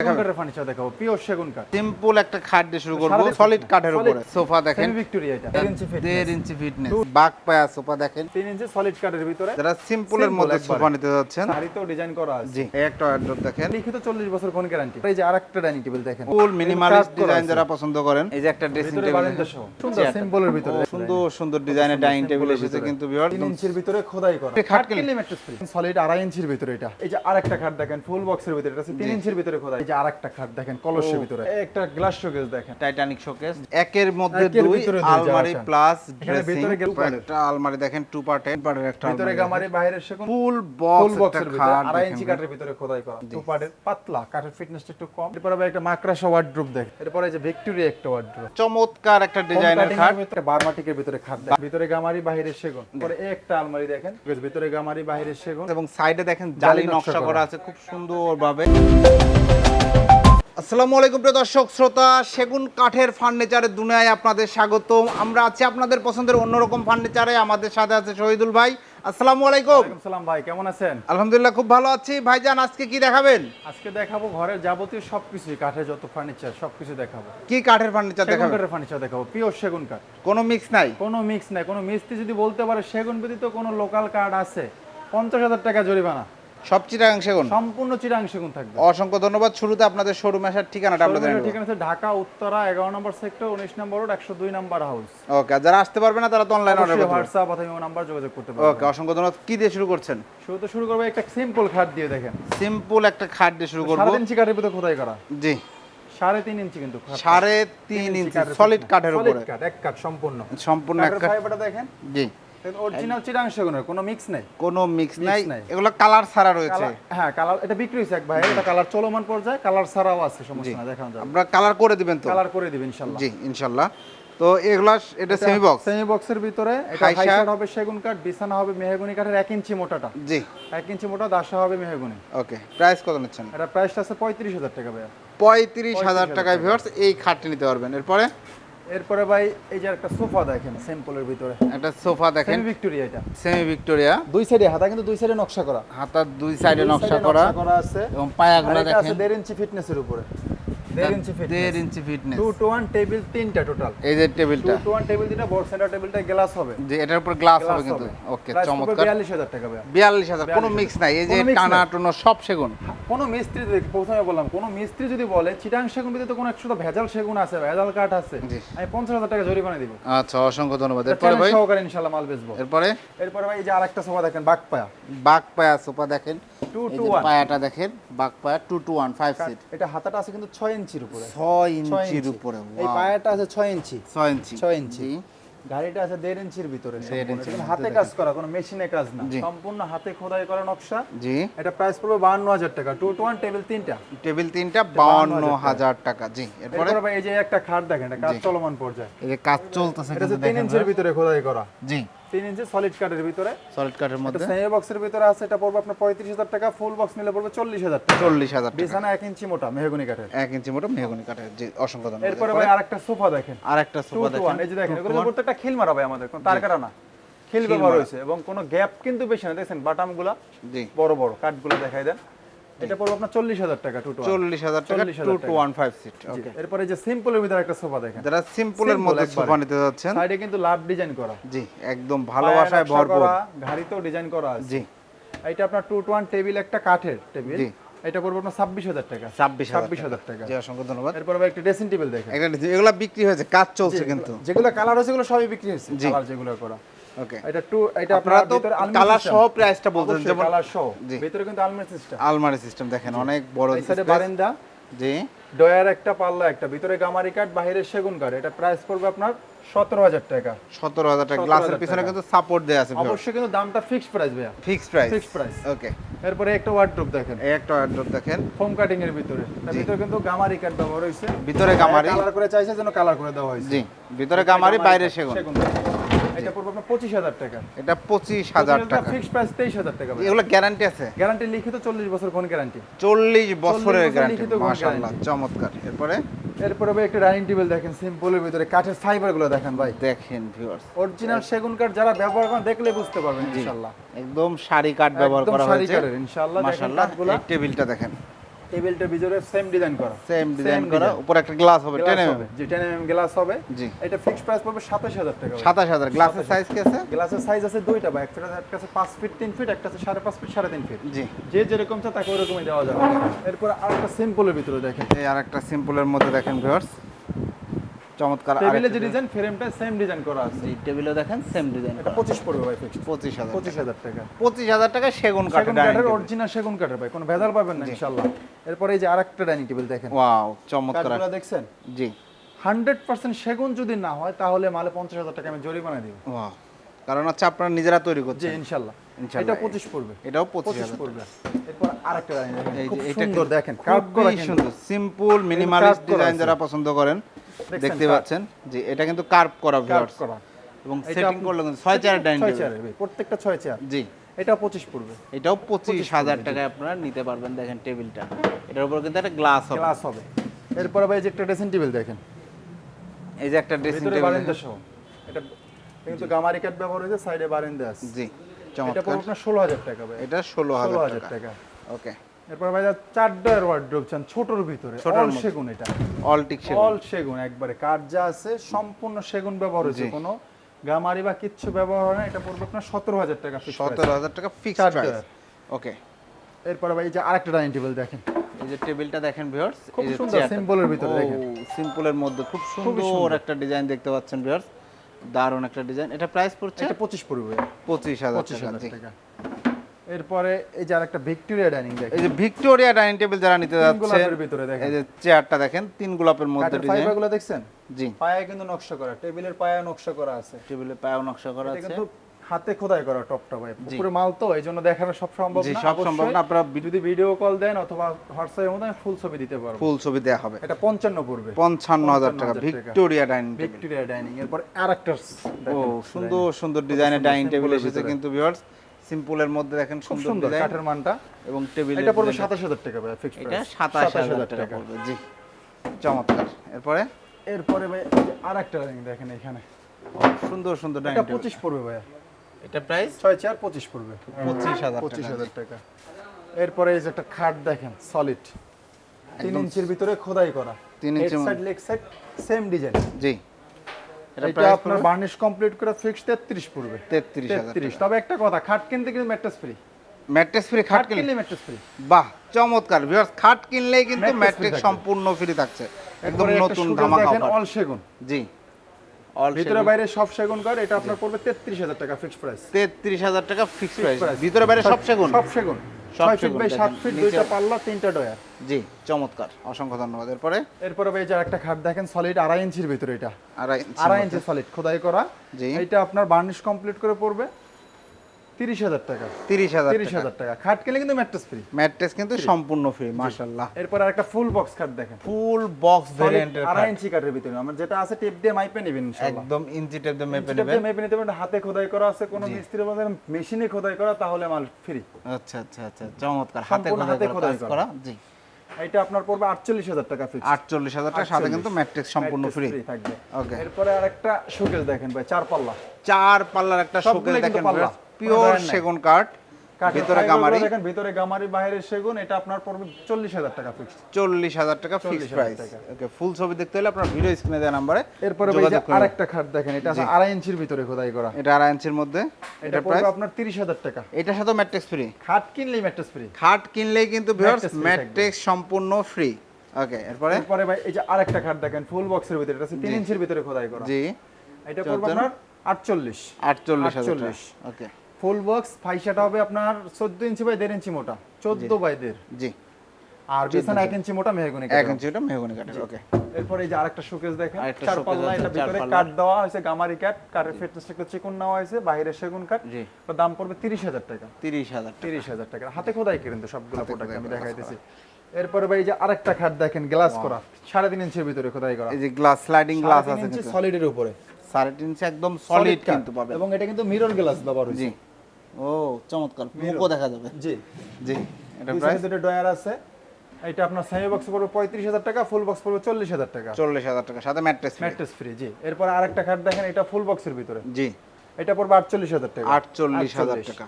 Furniture দেখাবো pure সেগুন কাঠ। সিম্পল একটা খাট দিয়ে শুরু করব সলিড কাঠের উপরে। সোফা দেখেন। ভিক্টোরিয়া এটা দেড় ইঞ্চি ফিট দেড় ইঞ্চি ফিটনেস বাঘ পায়া সোফা দেখেন। তিন ইঞ্চি সলিড কাঠের ভিতরে যারা সিম্পলের Simple মধ্যে সোফা নিতে যাচ্ছেন। শাড়িতেও ডিজাইন করা আছে। জি এই একটা ওয়ার্ড্রপ দেখেন। লিখিত চল্লিশ বছর কোন গ্যারান্টি এই যে আরেকটা ডাইনিং টেবিল দেখেন। ফুল মিনিমালিস্ট ডিজাইন যারা পছন্দ করেন। এই যে একটা ড্রেসিং টেবিল সুন্দর সিম্পলের ভিতরে সুন্দর সুন্দর ডিজাইনের ডাইনিং টেবিল এসেছে কিন্তু ভিউয়ার ইঞ্চির ভিতরে খোদাই করা। খাট? সলিড আড়াই ইঞ্চির ভিতরে এটা। এই যে আরেকটা খাট দেখেন ফুল বক্সের ভিতরে। এটা ইঞ্চির ভিতরে খোদাই। যে আরেকটা খাট দেখেন কলসের ভিতরে। একটা গ্লাস শোকেস দেখেন। টাইটানিক শোকেস একের মধ্যে দুই আলমারি প্লাস ড্রেসিং। একটা আলমারি দেখেন টু পার্টের পার্টের একটা ভিতরে গামারি বাইরের সেগুন ফুল বক্স বক্সের ভিতরে। আড়াই ইঞ্চি কাঠের ভিতরে খোদাই করা। টু পার্টের পাতলা কাঠের ফিটনেসটা একটু কম। এরপরে আবার একটা মাকড়াসা ওয়ার্ড্রোব দেখেন। এরপরে এই যে ভিক্টোরিয়া একটা ওয়ার্ড্রোব চমৎকার একটা ডিজাইনের খাট। বারমাটিকের ভিতরে খাট দেখেন। ভিতরে গামারি বাইরের সেগুন পরে একটা আলমারি দেখেন। ভিতরে গামারি বাইরের সেগুন এবং সাইডে দেখেন জালি নকশা করা। করা। আছে খুব সুন্দরভাবে। আসসালামু আলাইকুম প্রিয় দর্শক শ্রোতা সেগুন কাঠের ফার্নিচারের দুনিয়ায় আপনাদের স্বাগতম। আমরা আছি আপনাদের পছন্দের অন্যরকম ফার্নিচারে আমাদের সাথে আছে শহীদুল ভাই। আসসালামু আলাইকুম। সালাম ভাই কেমন আছেন? আলহামদুলিল্লাহ খুব ভালো আছি। ভাইজান আজকে কি দেখাবেন? আজকে দেখাবো ঘরের যাবতীয় সবকিছুই কাঠের যত ফার্নিচার সবকিছু দেখাবো। কি কাঠের ফার্নিচার দেখাবেন? কাঠের ফার্নিচার দেখাবো পিওর সেগুন কাঠ। কোনো মিক্স নাই? কোনো মিক্স নাই। কোনো মিস্ত্রি যদি বলতে পারে সেগুন ব্যতীত কোনো লোকাল কার্ড আছে পঞ্চাশ হাজার টাকা জরিমানা। সব চিটাগাং সেগুন? সম্পূর্ণ চিরাং সেগুন থাকবে। অসংখ্য ধন্যবাদ। শুরুতে আপনাদের শোরুমে আসার ঠিকানাটা আপনাদের ঠিকানা আছে ঢাকা উত্তরা এগারো নম্বর সেক্টর উনিশ নম্বর রোড একশো দুই নম্বর হাউস ওকে যারা আসতে পারবে না তারা তো অনলাইন অর্ডার করতে হোয়াটসঅ্যাপ অথবা ইমো নাম্বার যোগাযোগ করতে পারবে। ওকে অসংখ্য ধন্যবাদ। কি দিয়ে শুরু করছেন? শুরুতে শুরু করব একটা সিম্পল খাট দিয়ে দেখেন। সিম্পল একটা খাট দিয়ে শুরু করব। সাড়ে তিন ইঞ্চি কাঠের ভিতরে খোদাই করা। জি। সাড়ে তিন ইঞ্চি কিন্তু। সাড়ে তিন ইঞ্চি সলিড কাঠের উপরে। কাঠ, এক কাঠ সম্পূর্ণ। সম্পূর্ণ একটা ফাইবারটা দেখেন। জি। অরিজিনাল চিরাং সেগুনের কোনো মিক্স নেই? কোনো মিক্স নাই। এগুলো কালার ছাড়া রয়েছে। হ্যাঁ কালার এটা বিক্রি হয়েছে এক ভাই এটা কালার চলমান পর্যায়ে কালার ছাড়াও আছে সমস্যা না দেখানো যাবে। আমরা কালার করে দিবেন তো? কালার করে দিবেন ইনশাআল্লাহ জি ইনশাল্লাহ। তো এগুলা এটা সেমি বক্স সেমি বক্সের ভিতরে এটা হবে সেগুন কাঠ বিছানা হবে মেহগনি কাঠের এক ইঞ্চি মোটাটা। জি। এক ইঞ্চি মোটা দাসা হবে মেহগনি। ওকে প্রাইস কত নিচ্ছেন? এটা প্রাইসটা আছে পঁয়ত্রিশ হাজার টাকা ভাইয়া। পঁয়ত্রিশ হাজার টাকায় ভিউয়ার্স এই খাটটি নিতে পারবেন। এরপরে? এরপরে ভাই এই যে একটা সোফা দেখেন সিম্পলের ভিতরে। একটা সোফা দেখেন। সেমি ভিক্টোরিয়া এটা। সেমি ভিক্টোরিয়া দুই সাইডে হাতা কিন্তু দুই সাইডে নকশা করা। হাতার দুই সাইডে নকশা করা। করা আছে। এবং পায়াগুলো এটা আছে দেখেন দেড় ইঞ্চি ফিটনেসের উপরে। দেড় ইঞ্চি ফিটনেস দেড় inch fitness two two one table তিনটা টোটাল এই যে টেবিলটা টু ওয়ান টেবিল দিটা বড় সেন্টার টেবিলটা গ্লাস হবে। যে এটার উপর গ্লাস হবে কিন্তু। ওকে চমৎকার। 42000 টাকা ভাইয়া বিয়াল্লিশ হাজার কোনো মিক্স নাই। এই যে টানা। টুনো সব সেগুন। কোনো মিস্ত্রি যদি প্রথমে বললাম কোনো মিস্ত্রি যদি বলে চিটাং সেগুন ভিতরে কোনো একশো ভেজাল সেগুন আছে ভেজাল কাঠ আছে আমি পঞ্চাশ হাজার টাকা জরিমানা দিব। আচ্ছা অসংখ্য ধন্যবাদ। এরপরে ভাই? সহকারে ইনশাল্লাহ মাল বেচবো। এরপরে? এরপরে ভাই এই যে আরেকটা সোফা দেখেন বাঘ পায়া বাঘ পায়া সোফা দেখেন। Two two one. পায়াটা দেখেন বাঘ পায়া two two one five seat এটা হাতাটা আছে কিন্তু ছয় ইঞ্চির উপরে। ছয় ইঞ্চির উপরে এই পায়াটা আছে ছয় ইঞ্চি। ছয় ইঞ্চি। ছয় ইঞ্চি। গাড়িটা আছে দেড় ইঞ্চির ভিতরে হাতে কাজ করা কোনো মেশিনে কাজ না। সম্পূর্ণ হাতে খোদাই করা নকশা। জি। এটা প্রাইস পড়বে বাহান্ন হাজার টাকা। টু টু ওয়ান টেবিল তিনটা। টেবিল তিনটা বাহান্ন হাজার টাকা। জি এরপরে? এই যে একটা খাট দেখেন এটা কাজ চলমান পর্যায়ে। এই যে কাজ চলতেছে এটা তিন ইঞ্চির ভিতরে খোদাই করা। জি। তিন ইঞ্চি সলিড কাঠের ভিতরে। সলিড কাঠের মধ্যে। সেমি বক্সের ভিতরে আছে এটা পড়বে আপনার পঁয়ত্রিশ হাজার টাকা ফুল বক্স নিলে পড়বে চল্লিশ হাজার টাকা। চল্লিশ হাজার টাকা। বিছানা এক ইঞ্চি মোটা মেহগনি কাঠের। এক ইঞ্চি মোটা মেহগনি কাঠের জি অসংখ্য এরপরে ভাই আরেকটা সোফা দেখেন। আর একটা সোফা দেখেন। এই যে দেখেন এগুলো প্রত্যেকটা খিল মারা ভাই আমাদের কোনো তার কাটা না। খিল ব্যবহার হয়েছে এবং কোনো গ্যাপ কিন্তু বেশি না দেখছেন বাটামগুলা জি। বড় বড় কাঠগুলো দেখাই দেন। এটা পড়বে আপনার চল্লিশ হাজার টাকা টু টু চল্লিশ হাজার টাকা two two one five seat okay এরপরে যে সিম্পলের ভিতরে একটা সোফা দেখেন। যারা সিম্পলের মধ্যে সোফা নিতে যাচ্ছেন। সাইডে কিন্তু লাভ ডিজাইন করা। জি একদম ভালোবাসায় ভরপুর। ঘাড়িতেও ডিজাইন করা আছে। জি। এটা আপনার টু টু টেবিল একটা কাঠের টেবিল। এটা পড়বে আপনার ছাব্বিশ হাজার টাকা। ছাব্বিশ ছাব্বিশ হাজার টাকা। জি অসংখ্য ধন্যবাদ। এরপরে ভাই একটা ড্রেসিং টেবিল দেখেন। এগুলা বিক্রি হয়েছে কাজ চলছে কিন্তু। যেগুলো কালার হয়েছে সবই বিক্রি হয়েছে। কালার যেগুলো করা। ওকে এটা টু এটা আপনারা তো কালার সহ প্রাইসটা অবশ্যই যেমন কালার সহ। ভিতরে কিন্তু আলমারি সিস্টেম আলমারি সিস্টেম দেখেন অনেক বড় সাইডে বারান্দা। জি। ডয়ার একটা পাল্লা একটা। ভিতরে গামারি কাঠ বাইরে সেগুন কাঠ এটা প্রাইস পড়বে আপনার সতেরো হাজার টাকা। সতেরো হাজার টাকা। গ্লাসের পিছনে কিন্তু সাপোর্ট দেওয়া আছে অবশ্যই কিন্তু দামটা ফিক্সড প্রাইস ভাইয়া। Fixed price fixed price okay এরপরে একটা ওয়ার্ড্রোব দেখেন। একটা ওয়ার্ড্রপ দেখেন। ফোম কাটিং এর ভিতরে। ভিতরে কিন্তু গামারি কাঠ ব্যবহার হয়েছে। ভিতরে গামারি। কালার করে চাইছে যেন কালার করে দেওয়া হয়েছে। জি। ভিতরে গামারি বাইরে সেগুন। এটা পড়বে আপনার পঁচিশ হাজার টাকা। এটা পঁচিশ হাজার টাকা। ফিক্সড প্রাইস তেইশ হাজার টাকা এগুলো গ্যারান্টি আছে? গ্যারান্টি লিখিত চল্লিশ বছর কোন গ্যারান্টি চল্লিশ বছরের গ্যারান্টি মাশাআল্লাহ চমৎকার। এরপরে? এরপরে ভাই একটা ডাইনিং টেবিল দেখেন সিম্পলের ভিতরে কাঠের ফাইবারগুলো দেখেন ভাই। দেখেন ভিউয়ার্স অরিজিনাল সেগুন কাঠ যারা ব্যবহার করেন দেখলে বুঝতে পারবেন ইনশাআল্লাহ। একদম শাড়ি কাঠ ব্যবহার একদম করা হয়েছে। কাঠের, ইনশাআল্লাহ দেখেন মাশাআল্লাহ টেবিলটা দেখেন। টেবিলটার ভিতরে সেম ডিজাইন করা। সেম ডিজাইন করা। উপরে একটা গ্লাস হবে গ্লাস টেনে হবে জি 10 এমএম গ্লাস হবে। জি। এটা ফিক্সড প্রাইস পড়বে 27000 টাকা সাতাশ হাজার। গ্লাসের সাইজ কি আছে? গ্লাসের সাইজ আছে দুইটা বা একটা আছে 5 ফিট 3 ফিট একটা আছে 5.5 ফিট 3.5 ফিট জি। যে যেরকম চায় তাকে ওরকমই দেওয়া যাবে। এরপর আরেকটা সিম্পলের ভিতরে দেখেন। এই আর একটা সিম্পলের মধ্যে দেখেন ভিউয়ার্স চমৎকার টেবিলে যে ডিজাইন ফ্রেমটা সেম ডিজাইন করা আছে। জি টেবিলও দেখেন সেম ডিজাইন এটা 25 পড়বে ভাই পঁচিশ হাজার 25000 টাকা। পঁচিশ হাজার টাকা সেগুন কাঠের সেগুন কাঠের অরিজিনাল সেগুন কাঠের ভাই কোনো ভেজাল পাবেন না ইনশাআল্লাহ। এরপর এই যে আরেকটা ডাইনিং টেবিল দেখেন। ওয়াও চমৎকার। কাঠগুলো দেখছেন? জি। হান্ড্রেড পার্সেন্ট সেগুন যদি না হয় তাহলে মালে পঞ্চাশ হাজার টাকা আমি জরিমানা দিব। ওয়াও কারণ হচ্ছে আপনারা নিজেরা তৈরি জি করছেন ইনশাল্লাহ ইনশাল্লাহ। এটা পঁচিশ পড়বে। এটাও পঁচিশ পঁচিশ হাজার পড়বে। এরপর আরেকটা ডাইনিং এই খুব যে এটা সুন্দর দেখেন কার্ভ করা সুন্দর সিম্পল মিনিমালিস্ট ডিজাইন যারা পছন্দ করেন দেখতে। পাচ্ছেন? জি এটা কিন্তু কার্ভ করা ভিউয়ার্স করা। এবং সেটিং করলে কিন্তু ছয় চেয়ারের ডাইনিং টেবিল প্রত্যেকটা ছয় চেয়ার জি। এটা পঁচিশ পড়বে। এটাও পঁচিশ হাজার টাকায় আপনারা নিতে পারবেন দেখেন টেবিলটা এটার উপর কিন্তু একটা গ্লাস হবে। গ্লাস হবে। এরপরে ভাই এই যে একটা ড্রেসিং টেবিল দেখেন। এই যে একটা ড্রেসিং টেবিল বারান্দা সহ। এটা কিন্তু গামারি কাঠ ব্যবহার হয়েছে সাইডে বারান্দা আছে। জি চমৎকার। এটা পড়বে আপনার ষোলো হাজার টাকা ভাই। এটা ষোলো ষোলো হাজার হাজার টাকা। টাকা। ওকে এরপর ভাই চার ডয়ার ওয়ার্ড্রোব চান ছোটর ভিতরে অল সেগুন এটা। অল টিক অল সেগুন একবারে কাঠ যা আছে সম্পূর্ণ সেগুন ব্যবহার হয়েছে কোনো। গামারি বা কিচ্ছু ব্যবহার হয় না এটা পড়বে আপনার সতেরো হাজার টাকা সতেরো হাজার টাকা ফিক্সড চার প্রাইস ওকে এরপরে ভাই এই যে আরেকটা ডাইনিং টেবিল দেখেন। এই যে টেবিলটা দেখেন ভিউয়ার্স খুব সুন্দর, এর ভিতরে দেখেন। সিম্পলের মধ্যে খুব সুন্দর। একটা ডিজাইন দেখতে পাচ্ছেন ভিউয়ার্স দারুণ একটা ডিজাইন এটা প্রাইস পড়ছে? এটা পঁচিশ পড়বে। পঁচিশ হাজার পঁচিশ টাকা হাজার জি। টাকা। এরপরে এই যে আরেকটা ভিক্টোরিয়া ডাইনিং দেখেন। এই যে ভিক্টোরিয়া ডাইনিং টেবিল যারা নিতে যাচ্ছে গোলাপের ভিতরে দেখেন। এই যে চেয়ারটা দেখেন তিন গোলাপের মধ্যে ডিজাইন ফাইবারগুলো দেখছেন? জি। পায়ে কিন্তু নকশা করা টেবিলের পায়ে নকশা করা আছে। টেবিলে পায়েও নকশা করা এটা আছে। কিন্তু হাতে খোদাই করা টপটা ভাই জি। উপরে মাল তো এই জন্য দেখানো সব সম্ভব না। সব সম্ভব না আপনারা যদি ভিডিও কল দেন অথবা হোয়াটসঅ্যাপের মধ্যে ফুল ছবি দিতে পারব। ফুল ছবি দেয়া হবে। এটা পঞ্চান্ন পড়বে। পঞ্চান্ন হাজার টাকা 55,000 টাকা। ভিক্টোরিয়া ডাইনিং ভিক্টোরিয়া ডাইনিং এরপর আরেকটা ও সুন্দর সুন্দর ডিজাইনের ডাইনিং টেবিল এসেছে কিন্তু ভিউয়ার্স সিম্পলের মধ্যে দেখেন খুব সুন্দর কাঠের মানটা। এবং টেবিল এটা পড়বে সাতাশ হাজার টাকা ভাই ফিক্সড এটা সাতাশ হাজার টাকা পড়বে জি। চমৎকার। এরপরে? এরপরে ভাই আরেকটা ডাইনিং দেখেন এখানে। সুন্দর সুন্দর এটা ডাইনিং টেবিল পঁচিশ পড়বে ভাই। এটা প্রাইস ছয় চার পঁচিশ পড়বে। পঁচিশ হাজার পঁচিশ টাকা হাজার টাকা। এরপরে এই যে একটা খাট দেখেন সলিড তিন ইঞ্চির ভিতরে খোদাই করা। তিন inch side leg side same design জি। এটা আপনার বার্নিশ কমপ্লিট করে ফিক্স তেত্রিশ পড়বে। তেত্রিশ হাজার তেত্রিশ। তবে একটা কথা খাট কিনতে কিন্তু ম্যাট্রেস ফ্রি ম্যাট্রেস ফ্রি খাট কিনলে? ম্যাট্রেস ফ্রি বাহ চমৎকার। ভিউয়ার্স খাট কিনলেই কিন্তু ম্যাট্রেস ম্যাট্রিক সম্পূর্ণ ফ্রি থাকছে। একদম নতুন ধামাকা অফার অল সেগুন। জি। ভিতরে বাইরে সব সেগুন কাঠ এটা আপনার পড়বে তেত্রিশ হাজার টাকা ফিক্সড প্রাইস তেত্রিশ হাজার টাকা ফিক্সড প্রাইস ভিতরে বাইরে সব সেগুন। সব সেগুন। 6 ফিট বাই 7 ফিট দুইটা পাল্লা তিনটা ডয়ার জি চমৎকার। অসংখ্য ধন্যবাদ। এরপরে? এরপরে ভাই যে একটা খাট দেখেন সলিড আড়াই ইঞ্চির ভিতরে এটা। আড়াই আড়াই ইঞ্চি সলিড খোদাই করা। জি। এটা আপনার বার্নিশ কমপ্লিট করে পড়বে। তিরিশ হাজার টাকা। তিরিশ হাজার তিরিশ হাজার টাকা। খাট কিনলে কিন্তু ম্যাট্রেস ফ্রি ম্যাট্রেস কিন্তু সম্পূর্ণ ফ্রি মাশাআল্লাহ। এরপর একটা ফুল বক্স খাট দেখেন। ফুল বক্স ভেরিয়েন্টের আড়াই ইঞ্চি কাঠের ভিতরে। আমার যেটা আছে টেপ দিয়ে মাইপে নেবেন একদম ইঞ্চি টেপ দিয়ে মেপে নেবেন। মাইপে নিতে পারবেন হাতে খোদাই করা আছে কোনো মিস্ত্রি বাজার মেশিনে খোদাই করা তাহলে মাল ফ্রি আচ্ছা আচ্ছা আচ্ছা চমৎকার। হাতে হাতে খোদাই করা। জি। এটা আপনার পড়বে আটচল্লিশ হাজার টাকা ফিক্স আটচল্লিশ হাজার টাকা সাথে কিন্তু ম্যাট্রিক্স সম্পূর্ণ ফ্রি থাকবে। ওকে এরপরে আরেকটা শোকেস দেখেন ভাই চার পাল্লা। চার পাল্লার একটা শোকেস দেখেন। পিওর। সেগুন কাঠ ভিতরে গামারি। দেখেন ভিতরে গামারি বাইরে সেগুন এটা আপনার পড়বে চল্লিশ হাজার টাকা ফিক্স চল্লিশ হাজার টাকা ফিক্স প্রাইস ওকে ফুল ছবি দেখতে হলে আপনার ভিডিও স্ক্রিনে দেওয়া নাম্বারে এরপরে ভাই যে আরেকটা খাট দেখেন এটা আছে আড়াই ইঞ্চির ভিতরে খোদাই করা। এটা আড়াই ইঞ্চির মধ্যে। এটা এটা পড়বে প্রাইস আপনার তিরিশ হাজার টাকা। এটার সাথে ম্যাট্রিক্স ফ্রি খাট কিনলেই ম্যাট্রেস ফ্রি খাট কিনলেই কিন্তু ভিউয়ার্স ম্যাট্রিক্স সম্পূর্ণ ফ্রি ওকে এরপরে? এরপরে ভাই এই যে আরেকটা খাট দেখেন ফুল বক্সের ভিতরে। এটা আছে তিন ইঞ্চির ভিতরে খোদাই করা। জি। এটা পড়বে আপনার আটচল্লিশ। আটচল্লিশ হাজার আটচল্লিশ। ওকে। ফুল বক্স ফাইসাটা হবে আপনার চোদ্দ ইঞ্চি বাই দেড় ইঞ্চি মোটা চোদ্দ বাই দেড় জি। আর বিছানা এক ইঞ্চি মোটা মেহগুনি এক ইঞ্চি এটা মেহগনি কাঠের ওকে এরপরে এই যে আরেকটা শোকেস দেখেন চার পাল্লা এটা ভিতরে। কাঠ দেওয়া হয়েছে গামারি কাঠ কাঠের ফিটনেসটা একটু চিকন নেওয়া হয়েছে বাইরে সেগুন কাঠ। জি। ওর দাম পড়বে তিরিশ হাজার টাকা। তিরিশ হাজার তিরিশ হাজার টাকা। হাতে খোদাই কিনেন তো সবগুলো প্রোডাক্ট আমি করা, দেখাইতেছি এরপরে ভাই এই যে আরেকটা খাট দেখেন গ্লাস করা। সাড়ে তিন ইঞ্চির ভিতরে খোদাই করা। এই যে গ্লাস স্লাইডিং গ্লাস আছে সলিডের উপরে। সাড়ে তিন ইঞ্চি একদম সলিড কিন্তু পাবে এবং এটা কিন্তু মিরর গ্লাস ব্যবহার হয়েছে। ও চমৎকার। মুখও দেখা যাবে। জি। জি। এটা প্রাইস দুটো ডয়ার আছে। এটা আপনার সেমি বক্স পড়বে পঁয়ত্রিশ হাজার টাকা ফুল বক্স পড়বে চল্লিশ হাজার টাকা। চল্লিশ হাজার টাকা সাথে ম্যাট্রেস ম্যাট্রেস ফ্রি জি। এরপর আরেকটা খাট দেখেন এটা ফুল বক্সের ভিতরে। জি। এটা পড়বে আটচল্লিশ হাজার টাকা। আটচল্লিশ হাজার টাকা।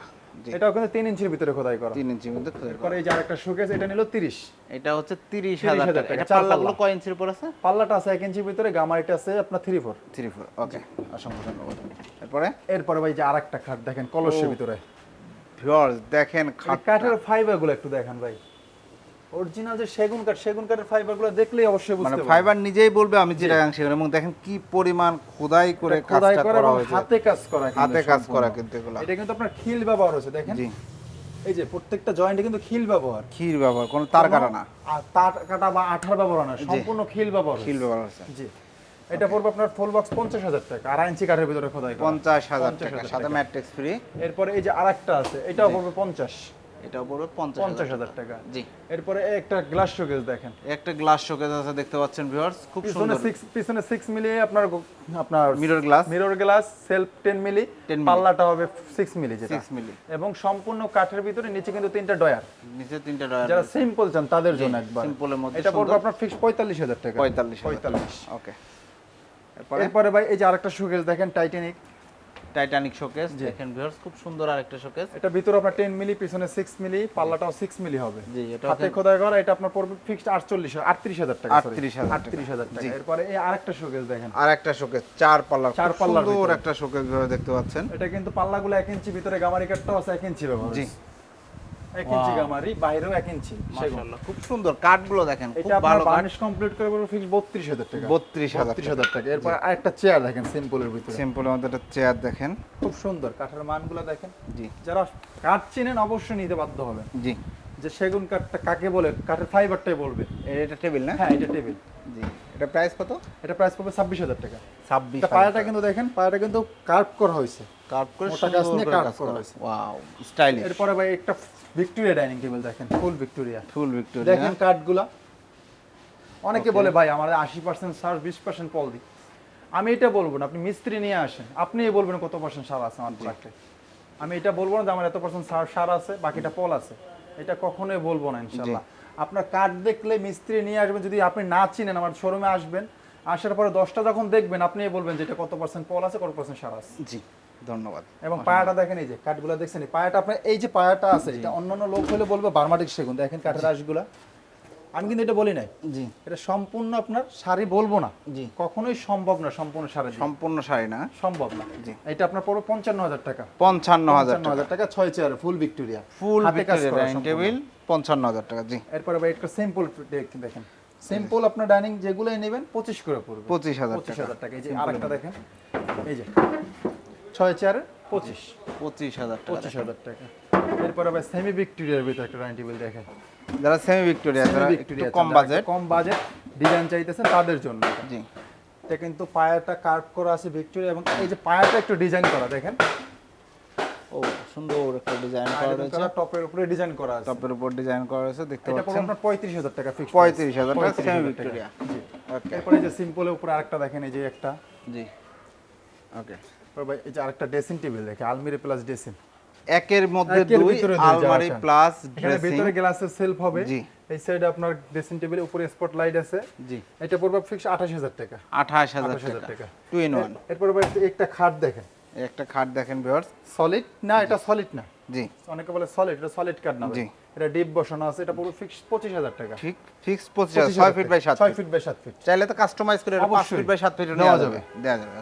এটাও কিন্তু তিন ইঞ্চির ভিতরে খোদাই করা। তিন ইঞ্চির মধ্যে খোদাই করা। এই যে আরেকটা শোকেস এটা নিল তিরিশ। এটা হচ্ছে তিরিশ 30,000 হাজার টাকা। এটা পাল্লাগুলো পাল্লা। কয় ইঞ্চির উপর আছে? পাল্লাটা আছে এক ইঞ্চির ভিতরে গামারিটা আছে আপনার three four three four okay অসংখ্য ধন্যবাদ। এরপরে? এরপরে ভাই যে আরেকটা খাট দেখেন কলসের ভিতরে। ভিউয়ার্স দেখেন খাট কাঠের ফাইবারগুলো একটু দেখেন ভাই। অরিজিনাল যে সেগুন কাঠ সেগুন কাঠের ফাইবারগুলো দেখলেই অবশ্যই মানে বুঝতে পারবেন। ফাইবার নিজেই বলবে আমি চিটাগাং সেখানে এবং দেখেন কি পরিমাণ খোদাই করে কাজটা করা হয়েছে। হাতে কাজ করা হাতে কাজ করা কিন্তু এগুলা। এটা কিন্তু আপনার খিল ব্যবহার হয়েছে দেখেন। জি। এই যে প্রত্যেকটা জয়েন্টে কিন্তু খিল ব্যবহার। ক্ষীর ব্যবহার কোনো তার কাটা না। আর তার কাটা বা আঠার ব্যবহার না সম্পূর্ণ খিল ব্যবহার খিল ব্যবহার আছে জি। এটা পড়বে আপনার ফুল বক্স পঞ্চাশ হাজার টাকা আড়াই ইঞ্চি কাঠের ভিতরে খোদাই পঞ্চাশ হাজার 50,000 টাকা টাকা। সাথে ম্যাট্রিক্স ফ্রি এরপরে এই যে আরেকটা আছে এটাও পড়বে পঞ্চাশ। এটাও পড়বে পঞ্চাশ হাজার টাকা। জি। এরপরে একটা গ্লাস শোকেস দেখেন। একটা গ্লাস শোকেস আছে দেখতে পাচ্ছেন ভিউয়ার্স খুব সুন্দর। পিছনে সিক্স মিলি আপনার আপনার mirror glass mirror glass shelf ten milli 10 পাল্লাটা হবে সিক্স মিলি যেটা। সিক্স মিলি এবং সম্পূর্ণ কাঠের ভিতরে নিচে কিন্তু তিনটা ডয়ার নিচে তিনটা ডয়ার যারা সিম্পল চান তাদের জন্য একবার। সিম্পলের মধ্যে এটা পড়বে আপনার ফিক্স পঁয়তাল্লিশ হাজার টাকা। পঁয়তাল্লিশ পঁয়তাল্লিশ। ওকে এরপরে? ভাই এই যে আরেকটা শোকেস দেখেন টাইটানিক টাইটানিক শোকেস দেখেন ভিউয়ার্স খুব সুন্দর আরেকটা শোকেস এটা ভিতরে আপনার 10 মিলি পিছনে 6 মিলি পাল্লাটাও 6 মিলি হবে। জি এটা হাতে খোদাই করা এটা আপনার পড়বে ফিক্সড আটচল্লিশ আটত্রিশ হাজার টাকা 38,000 টাকা। আটত্রিশ হাজার টাকা। এরপরে এই আরেকটা শোকেস দেখেন। আরেকটা শোকেস চার পাল্লা চার পাল্লা পাল্লার একটা শোকেস দেখতে পাচ্ছেন। এটা কিন্তু পাল্লাগুলো 1 ইঞ্চি ভিতরে গামারি কাটটাও আছে 1 ইঞ্চি ব্যবহার। জি। এক ইঞ্চি গামারি বাইরেও এক ইঞ্চি সেগুন। মাশাআল্লাহ খুব সুন্দর কাঠগুলো দেখেন খুব ভালো বার্নিশ কমপ্লিট করে পড়বে ফিক্স বত্রিশ হাজার টাকা। 32,000 হাজার টাকা। এরপর আরেকটা চেয়ার দেখেন সিম্পলের ভিতরে। সিম্পলের মধ্যে একটা চেয়ার দেখেন। খুব সুন্দর কাঠের মানগুলো দেখেন। জি। যারা কাঠ চিনেন অবশ্যই নিতে বাধ্য হবে জি। যে সেগুন কাঠটা কাকে বলে কাঠের ফাইবারটাই বলবে। এটা টেবিল না? হ্যাঁ এটা টেবিল জি। এটা প্রাইস কত? এটা প্রাইস পড়বে ছাব্বিশ হাজার টাকা। ছাব্বিশ পায়াটা কিন্তু দেখেন পায়াটা কিন্তু কার্ভ করা হয়েছে। কাট করে মোটা গাছ নিয়ে করে carve কাজ করা হয়েছে। ওয়াও স্টাইলিশ এরপরে ভাই একটা ভিক্টোরিয়া ডাইনিং টেবিল দেখেন ফুল ভিক্টোরিয়া ফুল ভিক্টোরিয়া দেখেন কাঠগুলা অনেকে বলে ভাই আমাদের আশি পার্সেন্ট সার বিশ পার্সেন্ট পল দিই আমি এটা বলব না আপনি মিস্ত্রি নিয়ে আসেন। আপনি বলবেন কত পার্সেন্ট সার আছে আমার প্রোডাক্টে আমি এটা বলব না যে আমার এত পার্সেন্ট সার সার আছে বাকিটা পল আছে। এটা কখনোই বলব না ইনশাল্লাহ। আপনার কাঠ দেখলে মিস্ত্রি নিয়ে আসবেন যদি আপনি না চিনেন আমার শোরুমে আসবেন আসার পরে দশটা যখন দেখবেন আপনি বলবেন যে এটা কত পার্সেন্ট পল আছে কত পার্সেন্ট সার আছে। জি ধন্যবাদ। এবং পায়াটা দেখেন এই যে কাঠগুলো দেখছেন এই পায়াটা আপনার এই যে পায়াটা আছে এটা অন্যান্য লোক হলে বলবে বার্মাটিক সেগুন দেখেন কাঠের আঁশগুলা। আমি কিন্তু এটা বলি নাই। জি। এটা সম্পূর্ণ আপনার শাড়ি বলব না। জি। কখনোই সম্ভব না সম্পূর্ণ শাড়ি সম্পূর্ণ শাড়ি না। সম্ভব না। জি। এটা আপনার পড়বে পঞ্চান্ন হাজার টাকা। পঞ্চান্ন হাজার টাকা। ছয় চেয়ার ফুল ভিক্টোরিয়া ফুল হাতে কাজ ভিক্টোরিয়া। টেবিল পঞ্চান্ন হাজার টাকা জি। এরপরে ভাই একটা সিম্পল দেখেন। সিম্পল আপনার ডাইনিং যেগুলোই নেবেন পঁচিশ করে পড়বে। পঁচিশ হাজার পঁচিশ হাজার টাকা। এই যে আরেকটা দেখেন। এই যে ছয় চেয়ারে পঁচিশ। পঁচিশ হাজার পঁচিশ হাজার টাকা। এরপরে ভাই সেমি ভিক্টোরিয়ার ভিতরে একটা ডাইনিং টেবিল দেখেন। যারা সেমি ভিক্টোরিয়া যারা ভিক্টোরিয়া কম বাজেট কম বাজেট ডিজাইন চাইতেছেন তাদের জন্য। জি। এটা কিন্তু পায়াটা কার্ভ করা আছে ভিক্টোরিয়া এবং এই যে পায়াটা একটু ডিজাইন করা দেখেন। ও সুন্দর একটা ডিজাইন করা রয়েছে। টপের উপরে ডিজাইন করা আছে। টপের উপর ডিজাইন করা রয়েছে দেখতে এটা পড়বে পাচ্ছেন আপনার পঁয়ত্রিশ হাজার টাকা ফিক্স পঁয়ত্রিশ হাজার টাকা সেমি ভিক্টোরিয়া ওকে এরপরে এই যে সিম্পলের উপরে আরেকটা দেখেন এই যে একটা। জি। ওকে ভাই এই যে আরেকটা ড্রেসিং টেবিল দেখে আলমিরা প্লাস ড্রেসিং একের মধ্যে দুই আলমারি প্লাস ড্রেসিং ভিতরে গ্লাসের সেলফ হবে। জি। এই সাইডে আপনার ড্রেসিং টেবিলের উপরে স্পট লাইট আছে। জি। এটা পড়বে ফিক্স আঠাশ হাজার টাকা। আঠাশ হাজার 28,000 টাকা। টাকা। টু ইন ওয়ান এরপরে ভাই একটা খাট দেখেন। একটা খাট দেখেন ভিউয়ার্স সলিড না এটা সলিড না। জি। অনেকে বলে সলিড এটা সলিড কাঠ না জি। এটা ডিপ বসানো আছে এটা পুরো ফিক্স পঁচিশ হাজার টাকা। ঠিক ফিক্স পঁচিশ হাজার ছয় ফিট বাই সাত ছয় ফিট ফিট বাই সাত ফিট চাইলে তো কাস্টমাইজ করে পাঁচ ফিট বাই সাত ফিট নেওয়া যাবে।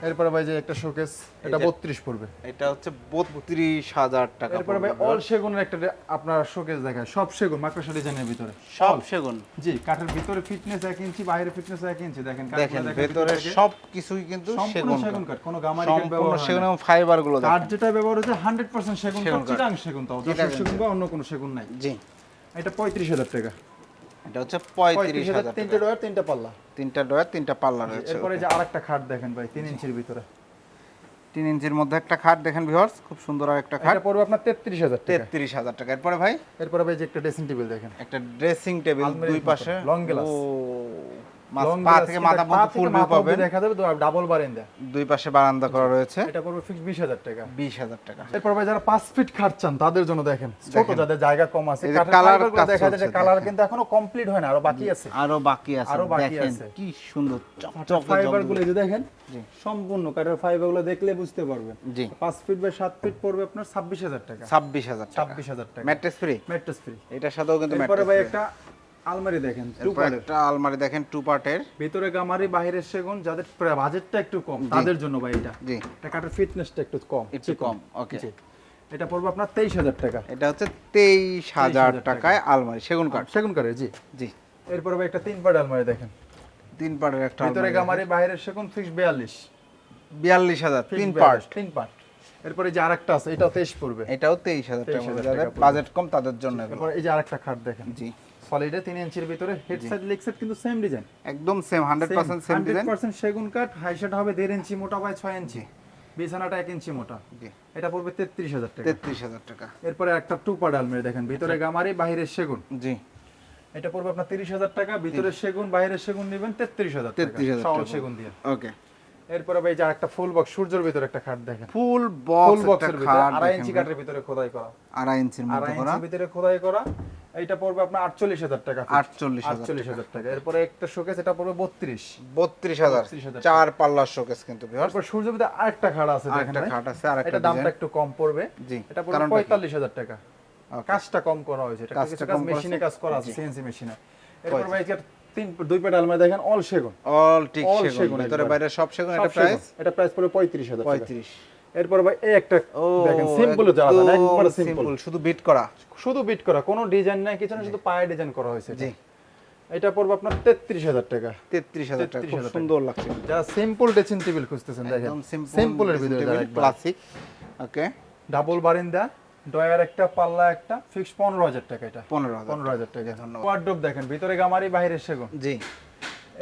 এরপরে ভাই যে একটা শোকেস এটা যে- বত্রিশ পড়বে। এটা হচ্ছে বত্রিশ হাজার টাকা এরপরে ভাই অল সেগুনের একটা আপনার শোকেস দেখায়। সব সেগুন মাকড়সা ডিজাইনের ভিতরে। সব সেগুন। জি কাঠের ভিতরে ফিটনেস এক ইঞ্চি বাইরে ফিটনেস এক ইঞ্চি দেখেন দেখেন ভেতরে। সব কিছুই কিন্তু সেগুন সেগুন কাঠ। কোনো গামারি কাঠ ব্যবহার সেগুন সেগুন এবং ফাইবারগুলো কাঠ যেটা ব্যবহার হচ্ছে হান্ড্রেড পার্সেন্ট সেগুন সেগুন কাঠ কাঠ। সেগুন চিটাগাং যশোর সেগুন বা অন্য কোনো সেগুন নাই। জি। এটা পঁয়ত্রিশ হাজার টাকা। এটা হচ্ছে পঁয়ত্রিশ হাজার তিনটে ডয়ার তিনটা পাল্লা। তিনটা ডয়ার তিনটা পাল্লা রয়েছে এরপরে যে আরেকটা খাট দেখেন ভাই তিন ইঞ্চির ভিতরে। তিন ইঞ্চির মধ্যে একটা খাট দেখেন ভিউয়ার্স খুব সুন্দর একটা খাট। এটা পড়বে আপনার তেত্রিশ হাজার টাকা। তেত্রিশ হাজার টাকা। এরপরে ভাই? এরপরে ভাই যে একটা ড্রেসিং টেবিল দেখেন। একটা ড্রেসিং টেবিল দুই পাশে। long glass। ও পা থেকে মাথা পর্যন্ত ফুল ভিউ পাবেন। দেখা যাবে ডাবল বারান্দা। দুই পাশে বারান্দা করা রয়েছে। এটা পড়বে ফিক্স বিশ হাজার টাকা। বিশ হাজার টাকা। এরপর ভাই যারা পাঁচ ফিট খাট চান তাদের জন্য দেখেন ছোট যাদের জায়গা কম আছে এই যে কাঠের colour fiber গুলো কাজ দেখা যায় কালার কিন্তু এখনও কমপ্লিট হয় না আরও বাকি আছে। আরও বাকি আছে আরও বাকি আছে। কি সুন্দর ফাইবারগুলো যে দেখেন সম্পূর্ণ কাঠের ফাইবারগুলো দেখলে বুঝতে পারবেন। পাঁচ ফিট বাই সাত ফিট পড়বে আপনার ছাব্বিশ হাজার টাকা। ছাব্বিশ হাজার টাকা। ছাব্বিশ হাজার ম্যাট্রেস ফ্রি ম্যাট্রেস ফ্রি এটার সাথেও কিন্তু ভাই একটা আলমারি দেখেন টু এরপর একটা আলমারি দেখেন টু পার্টের ভিতরে গামারি বাইরের সেগুন যাদের বাজেটটা একটু কম তাদের জন্য ভাই এটা। জি। এটা কাঠের ফিটনেসটা একটু কম একটু কম। ওকে। এটা পড়বে আপনার তেইশ হাজার টাকা। এটা হচ্ছে তেইশ হাজার 23,000 টাকায় আলমারি সেগুন কাঠ। সেগুন কাঠের জি। জি। এরপরে ভাই একটা তিন পাট আলমারি দেখেন। তিন পার্টের একটা ভিতরে গামারি বাইরের সেগুন ফিক্স বিয়াল্লিশ। বিয়াল্লিশ হাজার তিন পার্ট তিন পার্ট এরপরে যে আরেকটা আছে এটাও তেইশ পড়বে। এটাও তেইশ হাজার টাকা বাজেট কম তাদের জন্য। এই যে আরেকটা খাট দেখেন। জি। সলিডে ইঞ্চির ভিতরে। কিন্তু সেম ডিজাইন একদম same hundred percent same design percent সেগুন কাঠ হবে ইঞ্চি মোটা বাই ইঞ্চি বিছানাটা ইঞ্চি মোটা। এটা পড়বে তেত্রিশ হাজার টাকা। তেত্রিশ হাজার টাকা। এরপরে একটা টু পার্ট আলমারি দেখেন ভিতরে গামারি বাইরের সেগুন। জি। এটা পড়বে আপনার তিরিশ হাজার টাকা ভিতরে সেগুন বাইরের সেগুন নেবেন 33,000 টাকা। সেগুন দিয়ে। ওকে। এরপরে ভাই যে একটা ফুল বক্স সূর্যের ভিতরে একটা খাট দেখেন। ফুল ফুল বক্সের ভিতরে খাট আড়াই দেখেন ইঞ্চি কাঠের ভিতরে খোদাই করা। আড়াই ইঞ্চির মতো করা। ভিতরে খোদাই করা। এইটা পড়বে আপনার আটচল্লিশ হাজার টাকা আটচল্লিশ আটচল্লিশ হাজার টাকা। এরপরে একটা শোকেস এটা পড়বে বত্রিশ। বত্রিশ হাজার। চার পাল্লার শোকেস কিন্তু। ভিতরে আরেকটা খাট আছে আরেকটা খাট আছে আরেকটা এটা দামটা একটু কম পড়বে। জি এটা পড়বে পঁয়তাল্লিশ হাজার টাকা। কাজটা কম করা হয়েছে। এটা কাজ মেশিনে কাজ করা আছে সিএনসি মেশিনে এরপর ভাই তিন দুই পেট আলমারি দেখেন অল সেগুন। অল All সেগুন। ভিতরে বাইরে সব সেগুন এটা প্রাইস। এটা প্রাইস পড়বে পঁয়ত্রিশ হাজার পঁয়ত্রিশ। এরপর ভাই এই একটা দেখেন সিম্পল একবারে শুধু বিট করা। শুধু বিট করা কোনো ডিজাইন নাই কিছু না শুধু পায়ে ডিজাইন করা হয়েছে জি। এটা পড়বে আপনার তেত্রিশ হাজার টাকা। তেত্রিশ হাজার টাকা খুব সুন্দর লাগছে। যারা সিম্পল ড্রেসিং টেবিল খুঁজতেছেন দেখেন। সিম্পলের ভিতরে ক্লাসিক ওকে ডাবল বারিন্দা ডয়ার একটা পাল্লা একটা ফিক্স পনেরো হাজার টাকা এটা। পনেরো হাজার পনেরো হাজার টাকা। ধন্যবাদ। ওয়ার্ড্রোপ দেখেন ভিতরে গামারি বাইরে সেগুন। জি।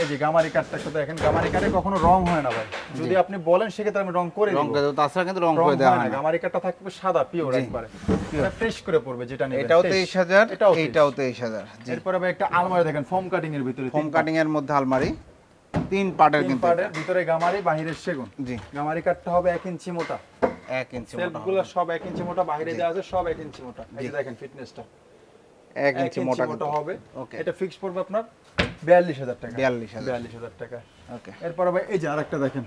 এই যে গামারি কাঠটা একটু দেখেন গামারি কাঠে কখনো রং হয় না ভাই। যদি আপনি বলেন সেক্ষেত্রে আমি রং করে রং করে তাছাড়া কিন্তু রং করে দেওয়া হয় না। গামারি কাঠটা থাকবে সাদা পিওর একবারে। এটা ফ্রেশ করে পড়বে যেটা নেবেন এটাও 23 তেইশ এটাও 23 এইটাও তেইশ এরপরে ভাই একটা আলমারি দেখেন ফোম কাটিং এর ভিতরে ফোম কাটিং এর মধ্যে আলমারি তিন পার্টের কিন্তু পার্টের ভিতরে গামারি বাহিরের সেগুন। জি। গামারি কাঠটা হবে এক ইঞ্চি মোটা। এক ইঞ্চি মোটা গুলো হবে। সব এক ইঞ্চি মোটা বাইরে দেওয়া আছে সব এক ইঞ্চি মোটা। এই যে দেখেন ফিটনেসটা এক ইঞ্চি মোটা। হবে। ওকে। এটা ফিক্স পড়বে আপনার? বিয়াল্লিশ হাজার টাকা। বিয়াল্লিশ হাজার। বিয়াল্লিশ হাজার টাকা। ওকে। এরপরে ভাই এই যে আরেকটা দেখেন।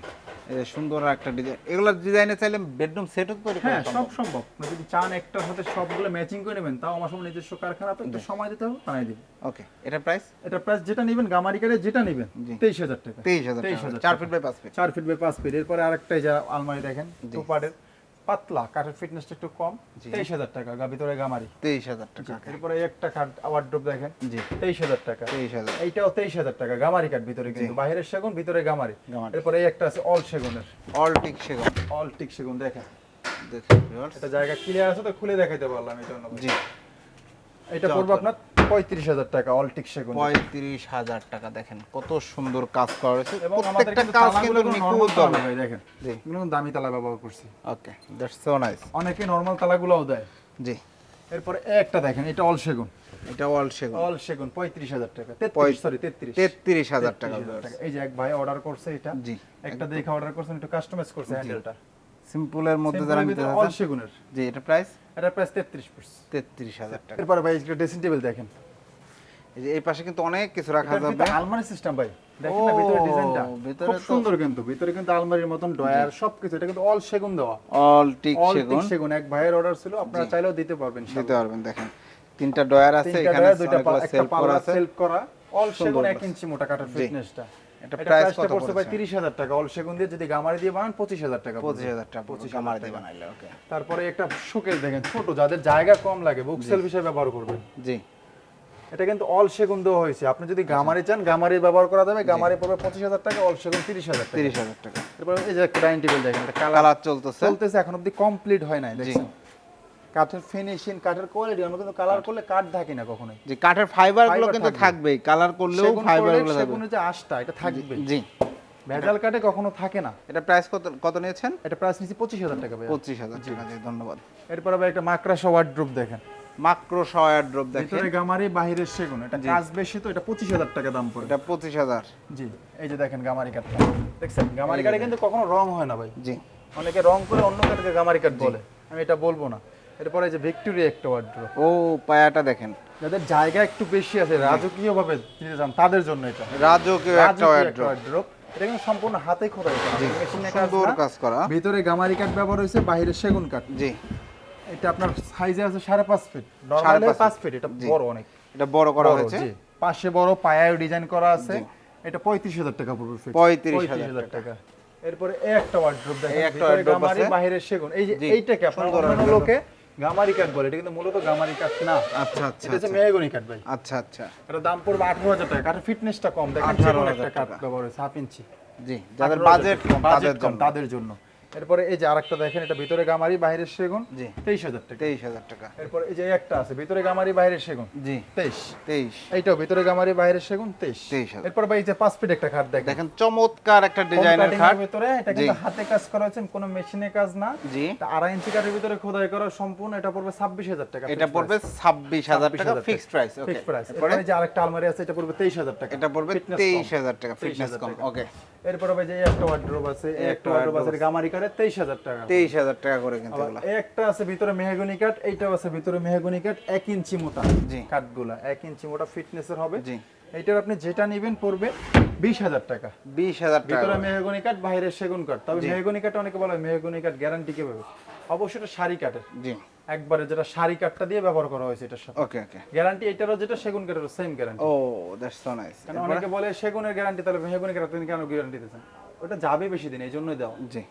এই যে সুন্দর একটা ডিজাইন এগুলো ডিজাইনে চাইলে বেডরুম সেটও তৈরি করা হ্যাঁ সব সম্ভব। আপনি যদি চান একটার সাথে সবগুলো ম্যাচিং করে নেবেন তাও আমার সময় নিজস্ব কারখানা তো একটু সময় দিতে হবে বানাই দিব। ওকে এটা প্রাইস এটা প্রাইস যেটা নেবেন গামারি কাঠে যেটা নেবেন তেইশ হাজার টাকা। তেইশ হাজার তেইশ হাজার চার ফিট বাই পাঁচ ফিট চার ফিট বাই পাঁচ ফিট এরপরে আরেকটা যে আলমারি দেখেন টু পার্টের পাতলা কাঠের ফিটনেসটা একটু কম। তেইশ হাজার টাকা গা ভিতরে গামারি। তেইশ হাজার টাকা এরপরে এই একটা কাঠ ওয়ার্ড্রোপ দেখেন। জি। তেইশ হাজার টাকা। তেইশ হাজার। এইটাও তেইশ হাজার টাকা গামারি কাঠ ভিতরে কিন্তু। বাইরের সেগুন ভিতরে গামারি। এরপরে এই একটা আছে অল সেগুনের। অল টিক সেগুন। অল টিক সেগুন দেখেন। এটা জায়গা ক্লিয়ার আছে তো খুলে দেখাইতে পারলাম এটা অন্য জি। এটা পড়বে আপনার পঁয়ত্রিশ হাজার টাকা অল টিক সেগুন। পঁয়ত্রিশ হাজার টাকা দেখেন কত সুন্দর কাজ করা হয়েছে। প্রত্যেকটা কাজ কিন্তু নিখুঁত তালা ভাই, দেখেন। এগুলো দামি তালা ব্যবহার করছি। ওকে দ্যাটস সো নাইস অনেকে নর্মাল তালাগুলোও দেয়। জি। এরপরে একটা দেখেন এটা অল সেগুন। এটা অল সেগুন। অল সেগুন পঁয়ত্রিশ হাজার টাকা সরি তেত্রিশ। তেত্রিশ হাজার টাকা 33,000 viewers। টাকা। এই যে এক ভাই অর্ডার করছে এটা। জি। একটা দেখে অর্ডার করছেন একটু কাস্টমাইজ করছে হ্যান্ডেলটা সিম্পলের মধ্যে যারা নিতে অল সেগুনের। জি এটা প্রাইস এটা প্রাইস তেত্রিশ পিস। তেত্রিশ হাজার টাকা। এরপরে ভাই ড্রেসিং টেবিল দেখেন। এই যে এই পাশে কিন্তু অনেক কিছু রাখা যাবে। আলমারি সিস্টেম ভাই। দেখেন না ভিতরে ডিজাইনটা। ভিতরে খুব সুন্দর কিন্তু ভিতরে কিন্তু আলমারির মতন ডয়ার সবকিছু। এটা কিন্তু অল সেগুন দেওয়া। অল টিক অল সেগুন। সেগুন এক ভাইয়ের অর্ডার ছিল আপনারা চাইলেও দিতে পারবেন দিতে পারবেন দেখেন। তিনটা ডয়ার আছে এখানে দুইটা সেলফ করা আছে। সেলফ করা। অল সেগুন এক লাগছে। ইঞ্চি মোটা কাটার ফিটনেসটা এটা প্রাইসটা পড়ছে ভাই পড়ছে? তিরিশ হাজার টাকা। অল সেগুন দিয়ে যদি গামারি দিয়ে বানান পঁচিশ হাজার টাকা পঁচিশ পড়বে। হাজার টাকা পঁচিশ আমার দিয়ে বানাইলে ওকে তারপরে একটা শোকেস দেখেন ছোট যাদের জায়গা কম লাগে বুকসেলফ হিসেবে ব্যবহার করবেন জি। এটা কিন্তু অল সেগুন দেওয়া হয়েছে। আপনি যদি গামারি চান গামারি ব্যবহার করা যাবে গামারি পড়বে পঁচিশ হাজার টাকা অল সেগুন তিরিশ হাজার টাকা। তিরিশ হাজার টাকা। এরপর এই যে একটা ডাইনিং টেবিল দেখেন এটা কালার কালার চলতেছে। চলতেছে এখন অব্দি কমপ্লিট হয় নাই দেখছেন? কাঠের ফিনিশিং কাঠের কোয়ালিটি আমরা কিন্তু কালার করলে কাঠ থাকে না কখনোই। যে কাঠের ফাইবারগুলো কিন্তু থাকবে। থাকবেই কালার করলেও সেগুন ফাইবারগুলো থাকবে। সেগুনের যে আশটা এটা থাকবে। জি ভেজাল কাঠে কখনো থাকে না। এটা প্রাইস কত কত নিয়েছেন? এটা প্রাইস নিচ্ছি পঁচিশ হাজার টাকা। পঁচিশ হাজার টাকা জি ধন্যবাদ। এরপর আবার একটা মাকড়াসা ওয়ার্ড্রোপ দেখেন। মাক্রোস ওয়ার্ড্রোব দেখেন। ভিতরে গামারি বাহিরের সেগুন। এটা। কাজ বেশি তো এটা পঁচিশ হাজার টাকা দাম পড়ে। এটা পঁচিশ হাজার। জি এই যে দেখেন গামারি কাঠটা। দেখছেন? গামারি কাঠে কিন্তু কখনো রং হয় না ভাই। জি। অনেকে রং করে অন্য কাঠকে গামারি কাঠ বলে। আমি এটা বলব না। এরপরে যে ভিক্টোরিয়া একটা ওয়ার্ড্রোপ ও পায়াটা দেখেন। যাদের জায়গা একটু বেশি আছে রাজকীয় ভাবে দিতে চান তাদের জন্য এটা। রাজকীয় একটা ওয়ার্ড্রোপ এটা কিন্তু সম্পূর্ণ হাতে খোদাই করা। কাজ কাজ করা। ভিতরে গামারি কাঠ ব্যবহার হয়েছে বাইরে সেগুন কাঠ। জি। এটা আপনার সাইজে আছে সাড়ে পাঁচ ফিট সাড়ে পাঁচ ফিট এটা বড় অনেক। এটা বড় করা হয়েছে। পাশে বড় পায়ায় ডিজাইন করা আছে। এটা পঁয়ত্রিশ হাজার টাকা পড়বে 35,000 হাজার টাকা। এরপরে একটা ওয়ার্ড্রোপ দেখেন। একটা ভিতরে আছে। বাইরে সেগুন। এই যে এইটাকে আপনার। লোকে গামারি কাঠ বলে এটা কিন্তু মূলত গামারি কাঠ না। আচ্ছা আচ্ছা এটা হচ্ছে মেহগনি কাঠ ভাই। আচ্ছা আচ্ছা। এটা দাম পড়বে আঠারো হাজার টাকা। কাঠের ফিটনেসটা কম দেখেন 18,000 সেগুন একটা কাঠ টাকা। ব্যবহার হয়েছে হাফ ইঞ্চি জি যাদের বাজেট কম তাদের জন্য। এরপরে এই যে আরেকটা দেখেন এটা ভিতরে গামারি বাইরের সেগুন। জি। তেইশ হাজার টাকা। তেইশ হাজার টাকা। এরপর এই যে একটা আছে ভিতরে গামারি বাইরের সেগুন। জি। তেইশ। তেইশ। এইটাও ভিতরে গামারি বাইরের সেগুন তেইশ। 23,000 এরপর ভাই এই যে পাঁচ ফিট একটা খাট দেখেন। দেখেন চমৎকার একটা ডিজাইনের খাট। ভিতরে এটা কিন্তু হাতে কাজ করা হয়েছে কোনো মেশিনে কাজ না। জি। আড়াই ইঞ্চি কাঠের ভিতরে খোদাই করা সম্পূর্ণ এটা পড়বে ছাব্বিশ হাজার টাকা এটা পড়বে ছাব্বিশ হাজার টাকা ফিক্সড প্রাইস ওকে প্রাইস এরপরে? যে আরেকটা আলমারি আছে এটা পড়বে তেইশ হাজার টাকা। এটা পড়বে। তেইশ হাজার টাকা ফিটনেস কম ওকে এরপরে ভাই যে এই একটা ওয়ার্ড্রোব আছে একটা ওয়ার্ড্রোব আছে গামারি কাঠের তেইশ হাজার টাকা তেইশ হাজার টাকা করে কিন্তু আবার একটা আছে ভিতরে মেহগনি কাঠ এইটাও আছে ভিতরে মেহগনি কাঠ এক ইঞ্চি মোটা জি। কাঠগুলা। এক ইঞ্চি মোটা ফিটনেসের হবে। জি। এইটার আপনি যেটা নেবেন পড়বে বিশ হাজার টাকা। বিশ হাজার টাকা ভিতরে করে। মেহগনি কাঠ বাইরে সেগুন কাঠ। তবে। মেহগনি কাঠ অনেকে বলে মেহগনি কাঠ গ্যারান্টি কে পাবে? অবশ্যই এটা শাড়ি কাঠের। জি। একবারে যেটা শাড়ি কাঠটা দিয়ে ব্যবহার করা হয়েছে এটার সাথে। ওকে ওকে। গ্যারান্টি এটারও যেটা সেগুন কাঠের সেম গ্যারান্টি ও দ্যাটস সো নাইস কারণ অনেকে বলে সেগুনের গ্যারান্টি তাহলে মেহগনি কাঠ আপনি কেন গ্যারান্টি দিতেছেন? ওটা যাবে বেশি দিন এই জন্যই দেওয়া। জি।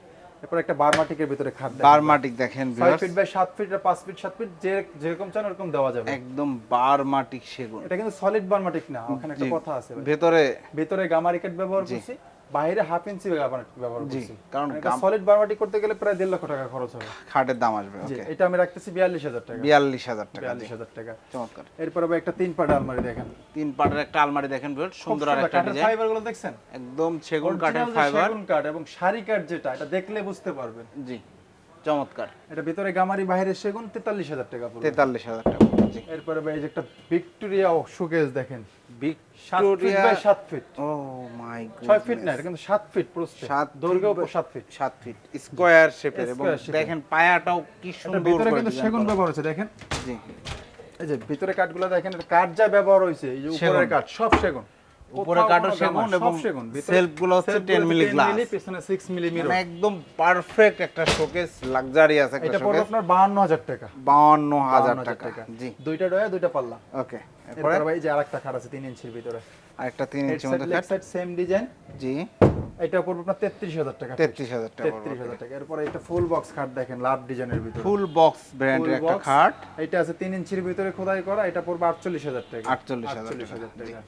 এরপর একটা বারমাটিকের ভিতরে খাট বারমাটিক দেখেন ছয় viewers, ফিট বাই সাত ফিট আর পাঁচ ফিট সাত ফিট যে যেরকম চান ওরকম দেওয়া যাবে। একদম বারমাটিক সেগুন। এটা কিন্তু সলিড বারমাটিক না ওখানে একটা কথা আছে। ভেতরে ভিতরে গামারিকেট ব্যবহার করছি। বাইরে হাফ ইঞ্চি ব্যবহার করছি। কারণ সলিড বারমাটিক করতে গেলে প্রায় দেড় লক্ষ টাকা খরচ হবে। খাটের দাম আসবে ওকে এটা আমি রাখতেছি বিয়াল্লিশ হাজার টাকা। বিয়াল্লিশ হাজার টাকা। বিয়াল্লিশ হাজার টাকা। চমৎকার। এরপর আবার একটা তিন পাটা আলমারি দেখেন। তিন পাটের একটা আলমারি দেখেন সুন্দর আর একটা ডিজাইন ফাইবারগুলো দেখছেন? একদম সেগুন কাঠের ফাইবার সেগুন কাঠ এবং শাড়ি কাঠ যেটা এটা দেখলে বুঝতে পারবেন। জি চমৎকার। এটা ভিতরে গামারি বাইরে সেগুন তেতাল্লিশ হাজার টাকা পড়বে। তেতাল্লিশ হাজার টাকা। এরপরে ভাই এই যে একটা ভিক্টোরিয়া শোকেস দেখেন। ফিট ভিক্টোরিয়া ও মাই ছয় ফিট না এটা কিন্তু সাত ফিট প্রস্থে সাত দৈর্ঘ্য feet সাত ফিট। সাত ফিট স্কয়ার শেপের এবং। দেখেন পায়াটাও কি সুন্দর ভিতরে কিন্তু সেগুন ব্যবহার হয়েছে দেখেন। জি। এই যে ভিতরে কাঠগুলো দেখেন কাঠ যা ব্যবহার হয়েছে এই যে উপরের কাঠ সব সেগুন। উপরে কোনো সেগুন এবং self গুলো হচ্ছে 10 মিলি glass। পিছনে 6 মিলি মিরর মানে একদম পারফেক্ট একটা শোকেস লাক্সারিয়াস একটা এটা পড়বে আপনার 52000 টাকা। 52000 52,000 টাকা জি। দুইটা ডয়া দুইটা পাল্লা। ওকে এরপরে? ভাই যে আরেকটা খাট আছে 3 ইঞ্চির ভিতরে। আরেকটা 3 ইঞ্চি মধ্যে কাট সাইড সেম ডিজাইন জি। এটা পড়বে আপনার 33000 টাকা 33000 টাকা 33000 টাকা। এরপর এটা ফুল বক্স খাট দেখেন লাভ ডিজাইনের ভিতরে। ফুল বক্স ব্র্যান্ডের একটা খাট। এটা আছে 3 ইঞ্চির ভিতরে খোদাই করা এটা পড়বে 48000 টাকা। 48000 48,000 টাকা। টাকা।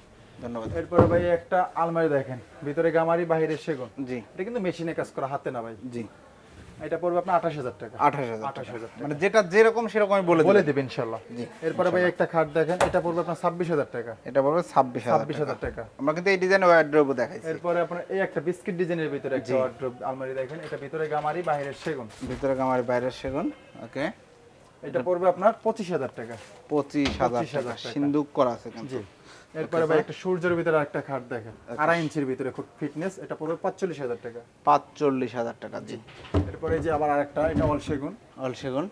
ধন্যবাদ। এরপরে ভাই একটা আলমারি দেখেন ভিতরে গামারি বাইরে সেগুন। জি। এটা কিন্তু মেশিনে কাজ করা হাতে না ভাই? জি। এটা পড়বে আপনার আঠাশ হাজার টাকা। 28000 টাকা। 28,000 টাকা। মানে যেটা যেরকম সেরকমই বলে বলে দিবেন দেবেন ইনশাল্লাহ। জি, এরপরে ভাই একটা খাট দেখেন এটা পড়বে আপনার ছাব্বিশ হাজার টাকা। এটা পড়বে 26000 ছাব্বিশ হাজার টাকা। আমরা কিন্তু এই ডিজাইন ওয়ার্ড্রোবও দেখাইছি। এরপরে আপনার এই একটা বিস্কিট ডিজাইনের ভিতরে একটা wardrobe আলমারি দেখেন এটা ভিতরে গামারি বাইরের সেগুন। ভিতরে আমার বাইরের সেগুন ওকে। এটা পড়বে আপনার পঁচিশ হাজার টাকা। পঁচিশ হাজার 25,000 টাকা। সিন্দুক করা আছে কিন্তু। জি। এরপরে ভাই একটা সূর্যের ভিতরে একটা খাট দেখেন। আড়াই ইঞ্চির ভিতরে খুব ফিটনেস এটা পড়বে পাঁচচল্লিশ হাজার টাকা। পাঁচচল্লিশ হাজার টাকা জি। এরপরে এই যে আবার আরেকটা এটা অল সেগুন। অল সেগুন।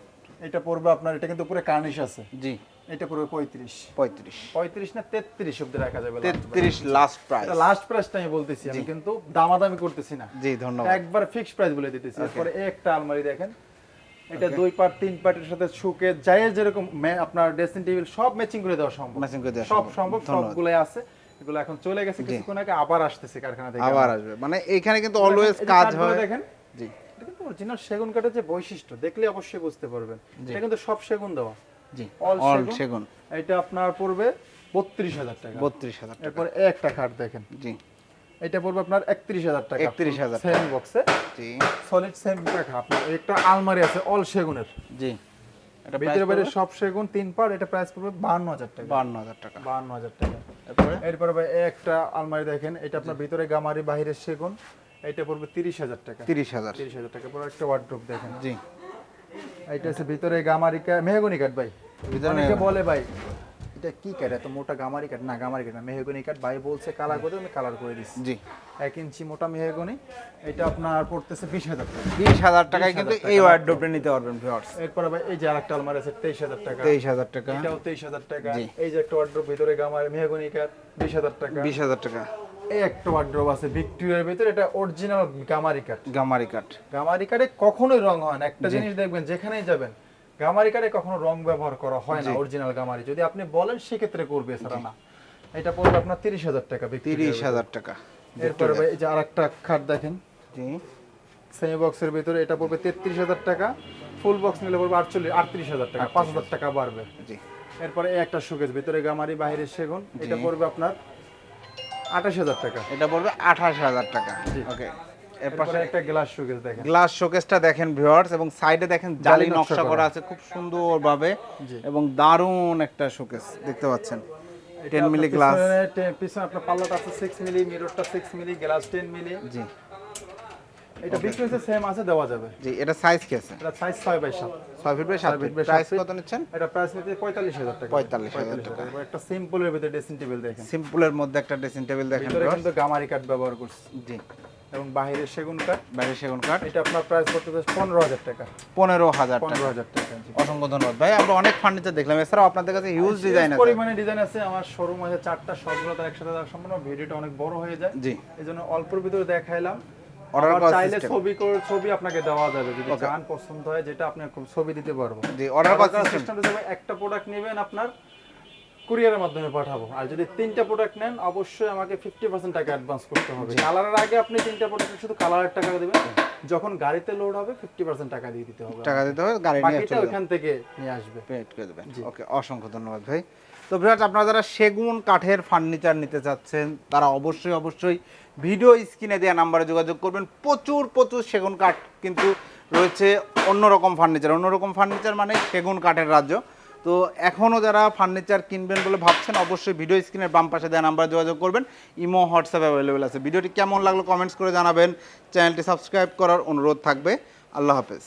এটা পড়বে আপনার এটা কিন্তু পুরো কার্নিশ আছে। জি। এটা পড়বে পঁয়ত্রিশ। পঁয়ত্রিশ। পঁয়ত্রিশ না তেত্রিশ অব্দি রাখা যাবে তেত্রিশ লাস্ট প্রাইস এটা লাস্ট প্রাইসটা আমি বলতেছি আমি কিন্তু দামাদামি করতেছি না। জি ধন্যবাদ। একবার ফিক্সড প্রাইস বলে দিতেছি। এরপরে একটা আলমারি দেখেন। এটা দুই পার্ট তিন পার্টের সাথে শুকে যাই যেরকম আপনার ড্রেসিং টেবিল সব ম্যাচিং করে দেওয়া সম্ভব। ম্যাচিং করে দেওয়া সব সম্ভব। সবগুলোই আছে। এগুলো এখন চলে গেছে কিছুক্ষণ আগে আবার আসতেছে কারখানা থেকে। আবার আসবে। মানে এইখানে কিন্তু অলওয়েজ কাজ হয়। দেখেন জি। এটা কিন্তু অরিজিনাল সেগুন কাঠের যে বৈশিষ্ট্য দেখলে অবশ্যই বুঝতে পারবেন। এটা কিন্তু সব সেগুন দেওয়া। জি অল সেগুন। এটা আপনার পড়বে বত্রিশ হাজার টাকা। বত্রিশ হাজার টাকা। এরপরে একটা খাট দেখেন। জি। এটা পড়বে আপনার একত্রিশ হাজার টাকা। 31,000 সেম বক্সে জি। সলিড সেম টাকা আপনার একটা আলমারি আছে অল সেগুনের। জি। এটা ভিতরে বাইরে সব সেগুন তিন পার এটা প্রাইস পড়বে বাহান্ন হাজার টাকা। বান্ন হাজার টাকা। বাহান্ন হাজার টাকা। এরপরে? ভাই একটা আলমারি দেখেন এটা আপনার ভিতরে গামারি বাহিরের সেগুন এটা পড়বে তিরিশ হাজার টাকা। তিরিশ হাজার। তিরিশ হাজার টাকা পরে একটা ওয়ার্ড্রোপ দেখেন। জি। এটা আছে ভিতরে গামারি কা- মেহগনি কাঠ ভাই। ভিতরে অনেকে বলে ভাই এটা কি কাঠ? এত মোটা গামারি কাঠ? না গামারি কাঠ না মেহগনি কাঠ। ভাই বলছে কালার করতে আমি কালার করে দিচ্ছি জি। এক ইঞ্চি মোটা মেহগনি এটা আপনার পড়তেছে বিশ হাজার টাকা। বিশ হাজার টাকায় কিন্তু এই। ওয়ার্ডরোবটা নিতে পারবেন ভিউয়ার্স এরপরে ভাই এই যে আরেকটা আলমারি আছে তেইশ হাজার টাকা। তেইশ হাজার টাকা। এটাও তেইশ হাজার টাকা। এই যে একটা ওয়ার্ড্রোপ ভিতরে গামারি মেহগনি কাঠ বিশ হাজার টাকা। বিশ হাজার টাকা। এই একটা ওয়ার্ড্রোপ আছে ভিক্টোরিয়ার ভিতরে এটা অরিজিনাল গামারি কাঠ। গামারি কাঠ। গামারি কাঠে কখনোই রং হয় না। একটা জিনিস দেখবেন যেখানেই যাবেন গামারি কাঠে কখনো রং ব্যবহার করা হয় না অরিজিনাল গামারি। যদি আপনি বলেন সেক্ষেত্রে করবে এছাড়া না। এটা পড়বে আপনার তিরিশ হাজার টাকা তিরিশ হাজার টাকা এরপরে ভাই এই যে আরেকটা খাট দেখেন। জি। সেমি বক্সের ভিতরে এটা পড়বে তেত্রিশ হাজার টাকা। ফুল বক্স নিলে পড়বে আটচল্লিশ আটত্রিশ হাজার টাকা পাঁচ হাজার টাকা বাড়বে। জি। এরপরে এই একটা শোকেস ভিতরে গামারি বাইরে সেগুন। এটা পড়বে আপনার আঠাশ হাজার টাকা। এটা পড়বে আঠাশ হাজার টাকা। জি। ওকে এর পাশে একটা গ্লাস শোকেস দেখেন। গ্লাস শোকেসটা দেখেন ভিউয়ার্স এবং সাইডে দেখেন জালি নকশা করা। আছে খুব সুন্দরভাবে। এবং দারুণ একটা শোকেস দেখতে পাচ্ছেন। এটা টেন আপনার মিলি গ্লাস পিছনে আপনার পাল্লাটা আছে six milli মিররটা six milli glass ten milli জি। এটা বিক্রি হচ্ছে সেম আছে দেওয়া যাবে। জি এটা সাইজ কি আছে? এটা সাইজ ছয় বাই সাত। ছয় ফিট বাই সাত ছয় ফিট প্রাইস কত নিচ্ছেন? এটা প্রাইস নিতে পঁয়তাল্লিশ হাজার টাকা। 45,000 টাকা। একটা সিম্পলের ভিতরে ড্রেসিং টেবিল দেখেন। সিম্পলের মধ্যে একটা ড্রেসিং টেবিল দেখেন ভিতরে কিন্তু গামারি কাঠ ব্যবহার করছে। জি। এবং বাহিরে সেগুন কাঠ। বাইরে সেগুন কাঠ। এটা আপনার প্রাইস করতে পনেরো হাজার টাকা। পনেরো হাজার পনেরো টাকা হাজার টাকা অসংখ্য ধন্যবাদ। ভাই আমরা অনেক ফার্নিচার দেখলাম। এছাড়াও আপনাদের কাছে হিউজ ডিজাইন আছে। পরিমাণে ডিজাইন আছে। আমার শোরুম আছে চারটা সবগুলো তার একসাথে দেওয়া সম্পূর্ণ। ভিডিওটা অনেক বড় হয়ে যায়। জি। এই জন্য অল্পর ভিতরে দেখাইলাম। অর্ডার চাইলে ছবি করে ছবি আপনাকে দেওয়া যাবে। যদি গান পছন্দ হয় যেটা আপনি ছবি দিতে পারব। জি অর্ডার করার সিস্টেম সিস্টেম হিসেবে একটা প্রোডাক্ট নেবেন আপনার কুরিয়ারের মাধ্যমে পাঠাবো। আর যদি তিনটা প্রোডাক্ট নেন অবশ্যই আমাকে ফিফটি পার্সেন্ট টাকা অ্যাডভান্স করতে হবে। কালারের আগে আপনি তিনটা প্রোডাক্ট শুধু কালারের টাকা দেবেন। যখন গাড়িতে লোড হবে ফিফটি পার্সেন্ট টাকা দিয়ে দিতে হবে টাকা দিতে হবে গাড়ি বাকিটা ওখান থেকে নিয়ে আসবে। পেড করে দেবেন। ওকে অসংখ্য ধন্যবাদ ভাই। তো ভিউয়ার্স আপনারা যারা সেগুন কাঠের ফার্নিচার নিতে চাচ্ছেন তারা অবশ্যই অবশ্যই ভিডিও স্ক্রিনে দেওয়া নাম্বারে যোগাযোগ করবেন। প্রচুর প্রচুর সেগুন কাঠ কিন্তু রয়েছে অন্যরকম ফার্নিচার অন্যরকম ফার্নিচার মানে সেগুন কাঠের রাজ্য। তো এখনও যারা ফার্নিচার কিনবেন বলে ভাবছেন, অবশ্যই ভিডিও স্ক্রিনের বাম পাশে দেওয়া নাম্বারে যোগাযোগ করবেন। ইমো হোয়াটসঅ্যাপ অ্যাভেলেবেল আছে। ভিডিওটি কেমন লাগল কমেন্টস করে জানাবেন। চ্যানেলটি সাবস্ক্রাইব করার অনুরোধ থাকবে। আল্লাহ হাফেজ।